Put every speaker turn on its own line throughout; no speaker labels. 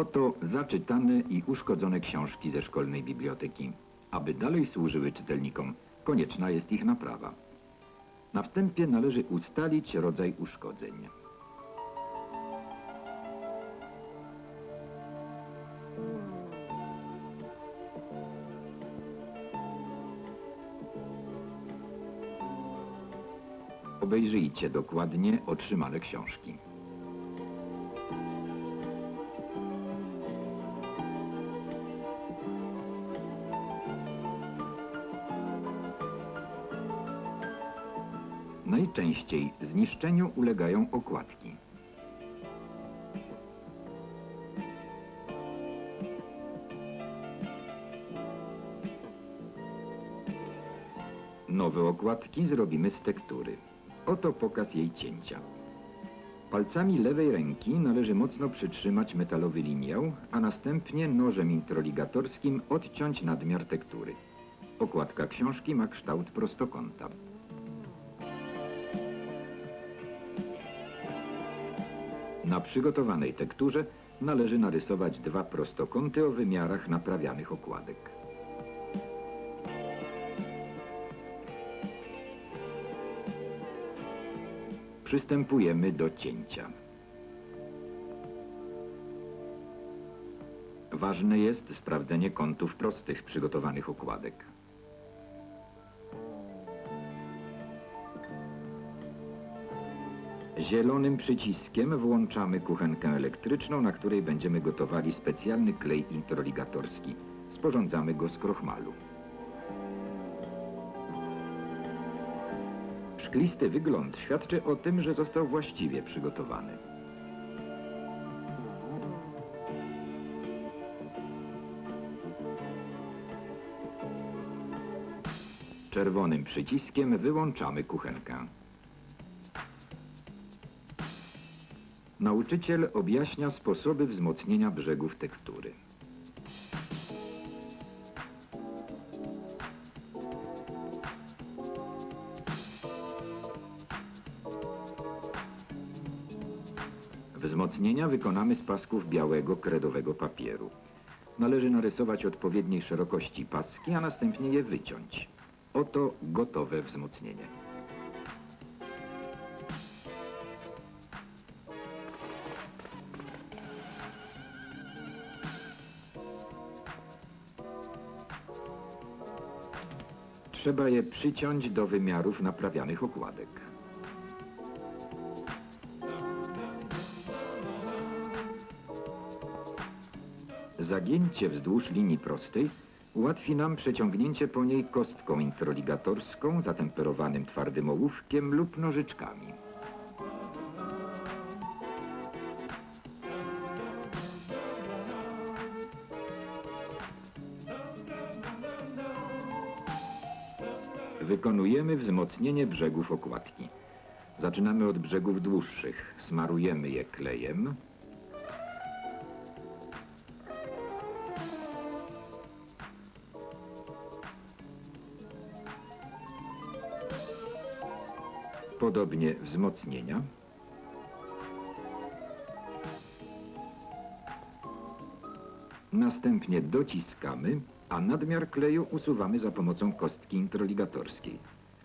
Oto zaczytane i uszkodzone książki ze szkolnej biblioteki. Aby dalej służyły czytelnikom, konieczna jest ich naprawa. Na wstępie należy ustalić rodzaj uszkodzeń. Obejrzyjcie dokładnie otrzymane książki. Najczęściej zniszczeniu ulegają okładki. Nowe okładki zrobimy z tektury. Oto pokaz jej cięcia. Palcami lewej ręki należy mocno przytrzymać metalowy liniał, a następnie nożem introligatorskim odciąć nadmiar tektury. Okładka książki ma kształt prostokąta. Na przygotowanej tekturze należy narysować dwa prostokąty o wymiarach naprawianych okładek. Przystępujemy do cięcia. Ważne jest sprawdzenie kątów prostych przygotowanych okładek. Zielonym przyciskiem włączamy kuchenkę elektryczną, na której będziemy gotowali specjalny klej introligatorski. Sporządzamy go z krochmalu. Szklisty wygląd świadczy o tym, że został właściwie przygotowany. Czerwonym przyciskiem wyłączamy kuchenkę. Nauczyciel objaśnia sposoby wzmocnienia brzegów tektury. Wzmocnienia wykonamy z pasków białego kredowego papieru. Należy narysować odpowiedniej szerokości paski, a następnie je wyciąć. Oto gotowe wzmocnienie. Trzeba je przyciąć do wymiarów naprawianych okładek. Zagięcie wzdłuż linii prostej ułatwi nam przeciągnięcie po niej kostką introligatorską, zatemperowanym twardym ołówkiem lub nożyczkami. Wykonujemy wzmocnienie brzegów okładki. Zaczynamy od brzegów dłuższych. Smarujemy je klejem. Podobnie wzmocnienia. Następnie dociskamy, a nadmiar kleju usuwamy za pomocą kostki introligatorskiej.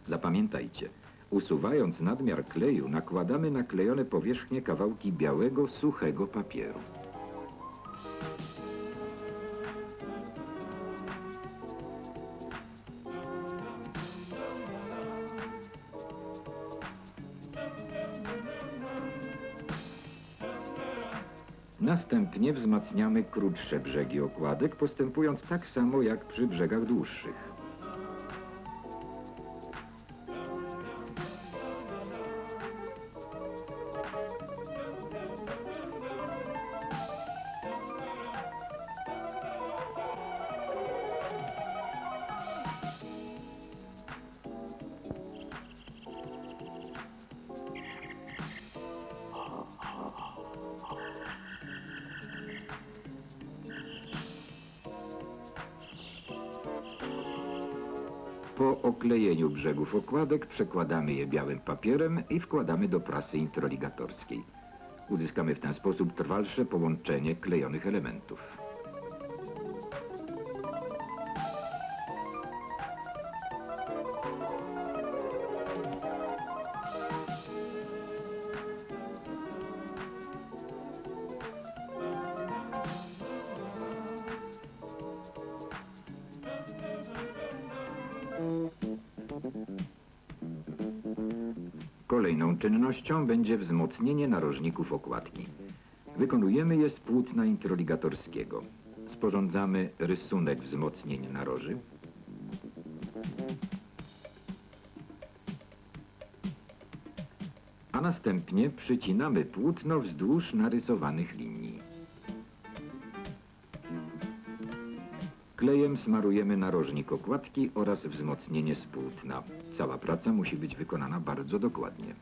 Zapamiętajcie, usuwając nadmiar kleju nakładamy na klejone powierzchnie kawałki białego, suchego papieru. Następnie wzmacniamy krótsze brzegi okładek, postępując tak samo jak przy brzegach dłuższych. Po oklejeniu brzegów okładek przekładamy je białym papierem i wkładamy do prasy introligatorskiej. Uzyskamy w ten sposób trwalsze połączenie klejonych elementów. Kolejną czynnością będzie wzmocnienie narożników okładki. Wykonujemy je z płótna introligatorskiego. Sporządzamy rysunek wzmocnień naroży. A następnie przycinamy płótno wzdłuż narysowanych linii. Klejem smarujemy narożnik okładki oraz wzmocnienie z. Cała praca musi być wykonana bardzo dokładnie.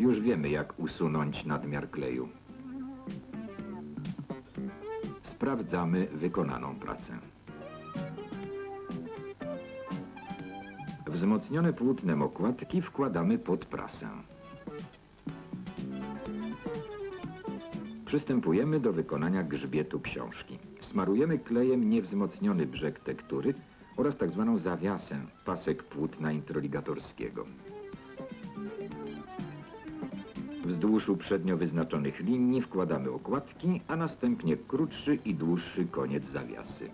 Już wiemy, jak usunąć nadmiar kleju. Sprawdzamy wykonaną pracę. Wzmocnione płótnem okładki wkładamy pod prasę. Przystępujemy do wykonania grzbietu książki. Smarujemy klejem niewzmocniony brzeg tektury oraz tak zwaną zawiasę, pasek płótna introligatorskiego. Wzdłuż uprzednio wyznaczonych linii wkładamy okładki, a następnie krótszy i dłuższy koniec zawiasy.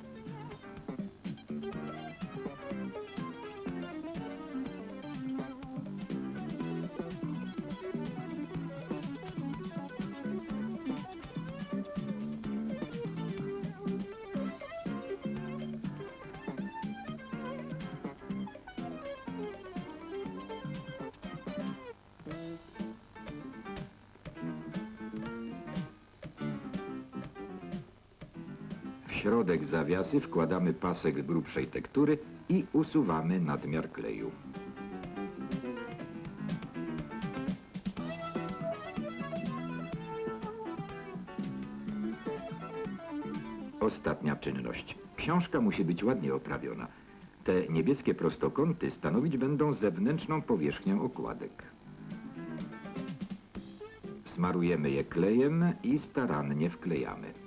Środek zawiasy wkładamy pasek grubszej tektury i usuwamy nadmiar kleju. Ostatnia czynność. Książka musi być ładnie oprawiona. Te niebieskie prostokąty stanowić będą zewnętrzną powierzchnię okładek. Smarujemy je klejem i starannie wklejamy.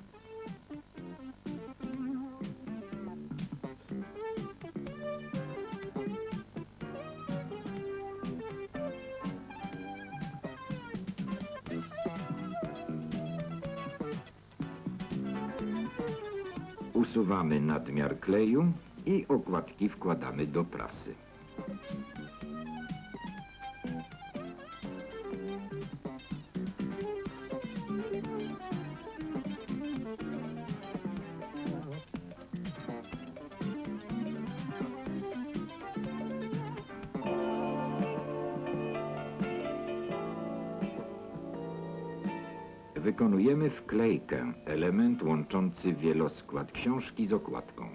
Usuwamy nadmiar kleju i okładki wkładamy do prasy. Wykonujemy wklejkę, element łączący wieloskład książki z okładką.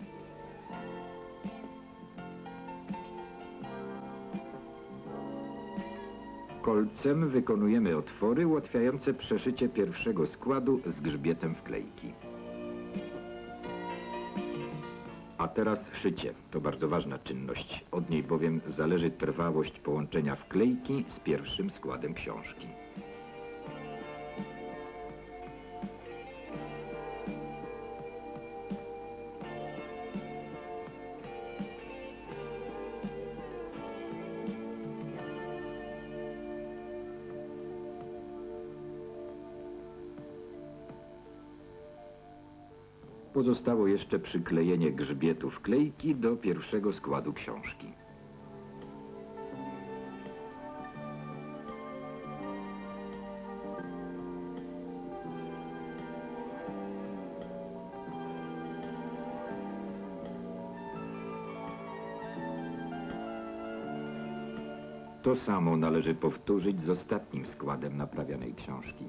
Kolcem wykonujemy otwory ułatwiające przeszycie pierwszego składu z grzbietem wklejki. A teraz szycie. To bardzo ważna czynność. Od niej bowiem zależy trwałość połączenia wklejki z pierwszym składem książki. Pozostało jeszcze przyklejenie grzbietu wklejki do pierwszego składu książki. To samo należy powtórzyć z ostatnim składem naprawianej książki.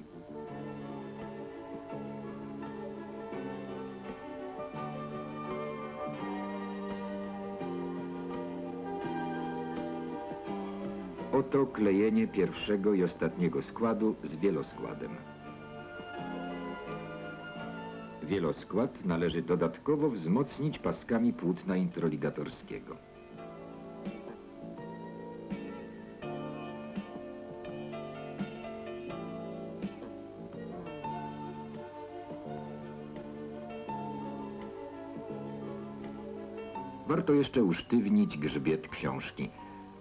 Oto klejenie pierwszego i ostatniego składu z wieloskładem. Wieloskład należy dodatkowo wzmocnić paskami płótna introligatorskiego. Warto jeszcze usztywnić grzbiet książki.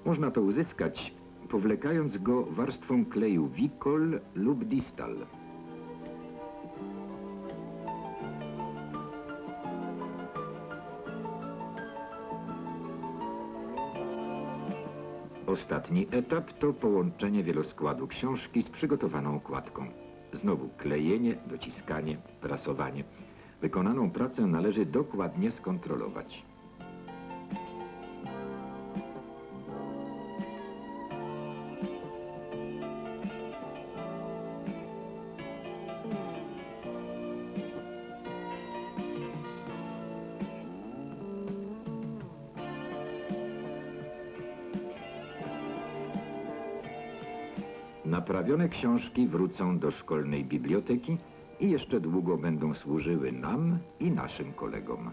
Można to uzyskać, powlekając go warstwą kleju wikol lub distal. Ostatni etap to połączenie wieloskładu książki z przygotowaną okładką. Znowu klejenie, dociskanie, prasowanie. Wykonaną pracę należy dokładnie skontrolować. Naprawione książki wrócą do szkolnej biblioteki i jeszcze długo będą służyły nam i naszym kolegom.